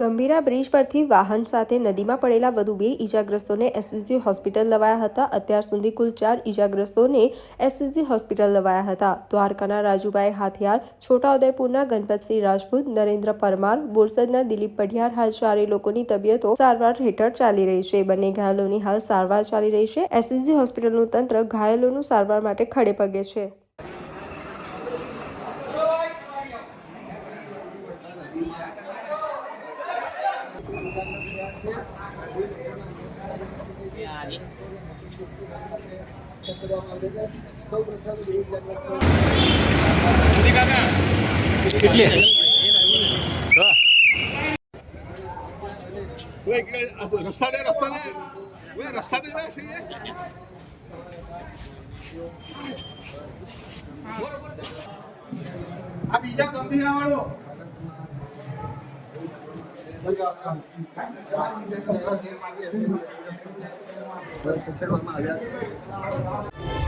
Gambhira bridge પરથી વાહન સાથે નદીમાં પડેલા વધુ બે ઈજાગ્રસ્તોને એસએસજી હોસ્પિટલ લવાયા હતા. અત્યાર સુધી કુલ ચાર ઈજાગ્રસ્તોને એસએસજી હોસ્પિટલ લવાયા હતા. દ્વારકાના રાજુભાઈ હાથિયાર, છોટાઉદેપુરના ગણપતસિંહ રાજપૂત, નરેન્દ્ર પરમાર, બોરસદના દિલીપ પઢિયાર હાલ ચારેય લોકોની તબિયતો સારવાર હેઠળ ચાલી રહી છે. બંને ઘાયલોની હાલ સારવાર ચાલી રહી છે. એસએસજી હોસ્પિટલનું તંત્ર ઘાયલોનું સારવાર માટે ખડે પગે છે. કેટલી રસ્તાને આ બીજા મંદિરા વાળો. आहे.